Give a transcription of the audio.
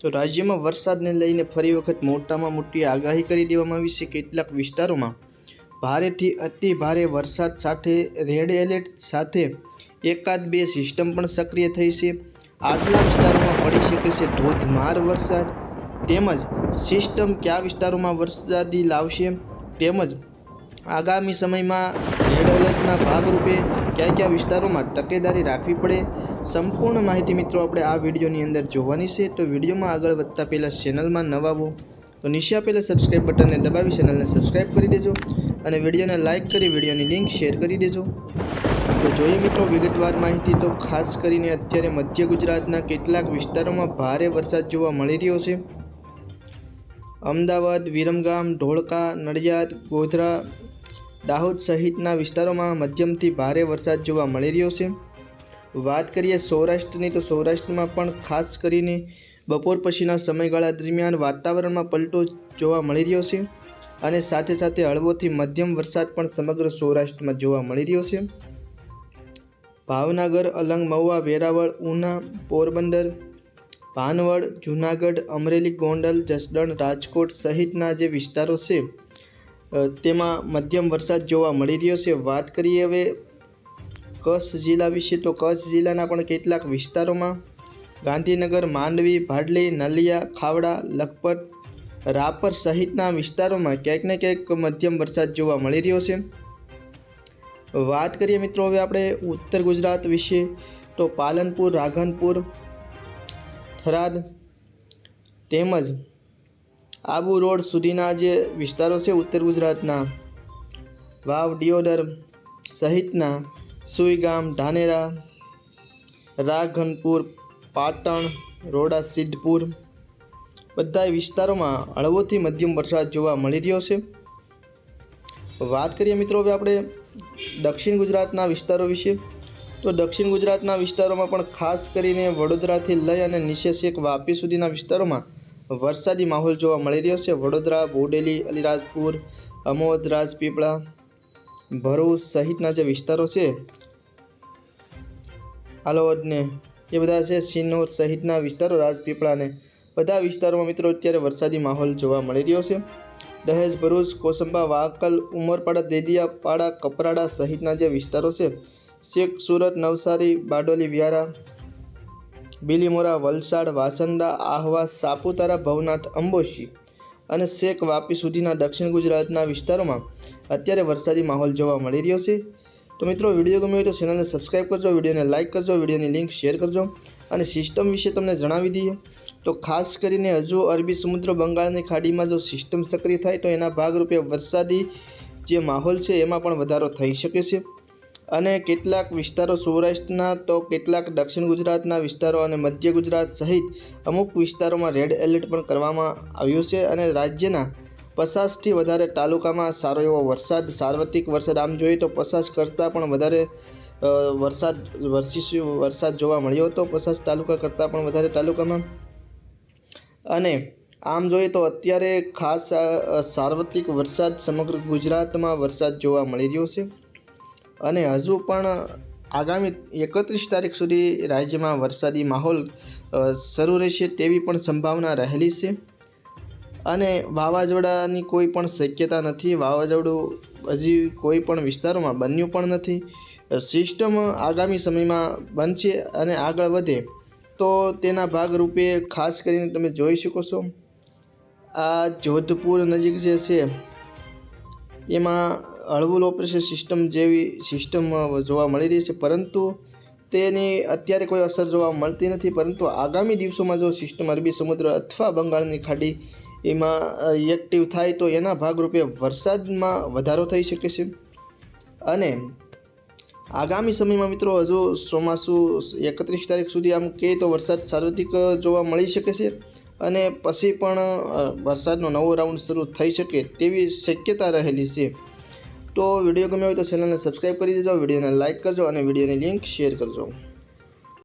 તો રાજ્યમાં વરસાદને લઈને ફરી વખત મોટામાં મોટી આગાહી કરી દેવામાં આવી છે કેટલાક વિસ્તારોમાં. ભારેથી અતિ ભારે વરસાદ સાથે રેડ એલર્ટ સાથે એકાદ બે સિસ્ટમ પણ સક્રિય થઈ છે. આટલા વિસ્તારોમાં પડી શકે છે ધોધમાર વરસાદ. તેમજ સિસ્ટમ કયા વિસ્તારોમાં વરસાદી લાવશે? તેમજ આગામી સમયમાં રેડ એલર્ટના ભાગરૂપે કયા કયા વિસ્તારોમાં તકેદારી રાખવી પડે, સંપૂર્ણ માહિતી મિત્રો આપણે આ વિડીયોની અંદર જોવાની છે. તો વિડીયોમાં આગળ વધતા પહેલાં ચેનલમાં નવા હો, તો નીચે આપેલા સબસ્ક્રાઈબ બટનને દબાવી ચેનલને સબસ્ક્રાઈબ કરી દેજો અને વિડીયોને લાઇક કરી વિડીયોની લિંક શેર કરી દેજો. તો જોઈએ મિત્રો વિગતવાર માહિતી, તો ખાસ કરીને અત્યારે મધ્ય ગુજરાતના કેટલાક વિસ્તારોમાં ભારે વરસાદ જોવા મળી રહ્યો છે. અમદાવાદ, વિરમગામ, ધોળકા, નડિયાદ, ગોધરા દાહોદ સહિતના વિસ્તારોમાં મધ્યમથી ભારે વરસાદ જોવા મળી રહ્યો છે. વાત કરીએ સૌરાષ્ટ્રની, તો સૌરાષ્ટ્રમાં પણ ખાસ કરીને બપોર પછીના સમયગાળા દરમિયાન વાતાવરણમાં પલટો જોવા મળી રહ્યો છે અને સાથે સાથે હળવોથી મધ્યમ વરસાદ પણ સમગ્ર સૌરાષ્ટ્રમાં જોવા મળી રહ્યો છે. ભાવનગર, અલંગ, મહુવા, વેરાવળ, ઉના, પોરબંદર, ભાનવડ, જૂનાગઢ, અમરેલી, ગોંડલ, જસદણ, રાજકોટ સહિતના જે વિસ્તારો છે તેમાં મધ્યમ વરસાદ જોવા મળી રહ્યો છે. વાત કરીએ હવે કચ્છ જિલ્લા વિશે, તો કચ્છ જિલ્લાના પણ કેટલાક વિસ્તારોમાં ગાંધીનગર, માંડવી, ભાડલી, નલિયા, ખાવડા, લખપત, રાપર સહિતના વિસ્તારોમાં ક્યાંક ને ક્યાંક મધ્યમ વરસાદ જોવા મળી રહ્યો છે. વાત કરીએ મિત્રો હવે આપણે ઉત્તર ગુજરાત વિશે, તો પાલનપુર રાધનપુર થરાદ તેમજ આબુ રોડ સુધીના જે વિસ્તારો છે ઉત્તર ગુજરાતના, વાવ ડિયોદર સહિતના, સુઈગામ ધાનેરા રાઘનપુર, પાટણ, રોડા, સિદ્ધપુર, બધા વિસ્તારોમાં હળવોથી મધ્યમ વરસાદ જોવા મળી રહ્યો છે. વાત કરીએ મિત્રો હવે આપણે દક્ષિણ ગુજરાતના વિસ્તારો વિશે. તો દક્ષિણ ગુજરાતના વિસ્તારોમાં પણ ખાસ કરીને વડોદરાથી લઈ અને નિશેષ એક વાપી સુધીના વિસ્તારોમાં વરસાદી માહોલ જોવા મળી રહ્યો છે. વડોદરા બોડેલી અલીરાજપુર, અમોદ, રાજપીપળા, ભરૂચ સહિતના જે વિસ્તારો છે હાલોદ ને એ બધા છે સિન્નોર સહિતના વિસ્તારો રાજપીપળાને બધા વિસ્તારોમાં મિત્રો અત્યારે વરસાદી માહોલ જોવા મળી રહ્યો છે. દહેજ, ભરૂચ, કોસંબા, વાકલ, ઉમરપાડા, દેડિયાપાડા, કપરાડા સહિતના જે વિસ્તારો છે, શેખ સુરત, નવસારી, બારડોલી, વ્યારા બીલીમોરા, વલસાડ, વાસંદા, આહવા, સાપુતારા, ભવનાથ, અંબોશી અને શેખ વાપી સુધીના દક્ષિણ ગુજરાતના વિસ્તારોમાં અત્યારે વરસાદી માહોલ જોવા મળી રહ્યો છે. તો મિત્રો, વીડિયો ગમ્યો તો ચેનલને સબસ્ક્રાઈબ કરજો, વિડીયોને લાઇક કરજો, વિડીયોની લિંક શેર કરજો અને સિસ્ટમ વિશે તમને જણાવી દઈએ. તો ખાસ કરીને હજુ અરબી સમુદ્ર, બંગાળની ખાડીમાં જો સિસ્ટમ સક્રિય થાય તો એના ભાગરૂપે વરસાદી જે માહોલ છે એમાં પણ વધારો થઈ શકે છે. અને કેટલાક વિસ્તારો સૌરાષ્ટ્રના, તો કેટલાક દક્ષિણ ગુજરાતના વિસ્તારો અને મધ્ય ગુજરાત સહિત અમુક વિસ્તારોમાં રેડ એલર્ટ પણ કરવામાં આવ્યું છે અને રાજ્યના પચાસથી વધારે તાલુકામાં સારો એવો વરસાદ, સાર્વત્રિક વરસાદ, આમ જોઈએ તો પચાસ કરતાં પણ વધારે વરસાદ, વરસી વરસાદ જોવા મળ્યો હતો. પચાસ તાલુકા કરતાં પણ વધારે તાલુકામાં. અને આમ જોઈએ તો અત્યારે ખાસ સાર્વત્રિક વરસાદ સમગ્ર ગુજરાતમાં વરસાદ જોવા મળી રહ્યો છે. અને હજુ પણ આગામી એકત્રીસ તારીખ સુધી રાજ્યમાં વરસાદી માહોલ શરૂ રહેશે તેવી પણ સંભાવના રહેલી છે. અને વાવાઝોડાની કોઈ પણ શક્યતા નથી. વાવાઝોડું હજી કોઈ પણ વિસ્તારોમાં બન્યું પણ નથી. સિસ્ટમ આગામી સમયમાં બનશે અને આગળ વધે તો તેના ભાગરૂપે ખાસ કરીને તમે જોઈ શકો છો. આ જોધપુર નજીક જે છે, એમાં હળવું લો સિસ્ટમ જેવી સિસ્ટમ જોવા મળી રહી છે. પરંતુ તેની અત્યારે કોઈ અસર જોવા મળતી નથી. પરંતુ આગામી દિવસોમાં જો સિસ્ટમ અરબી સમુદ્ર અથવા બંગાળની ખાડી એમાં એક્ટિવ થાય તો એના ભાગરૂપે વરસાદમાં વધારો થઈ શકે છે. અને આગામી સમયમાં મિત્રો હજુ ચોમાસું એકત્રીસ તારીખ સુધી આમ કહે તો વરસાદ સાર્વત્રિક જોવા મળી શકે છે. અને પછી પણ વરસાદનો નવો રાઉન્ડ શરૂ થઈ શકે તેવી શક્યતા રહેલી છે. તો વીડિયો ગમ્યો હોય તો ચેનલને સબસ્ક્રાઈબ કરી દેજો, વિડીયોને લાઇક કરજો અને વિડીયોની લિંક શેર કરજો.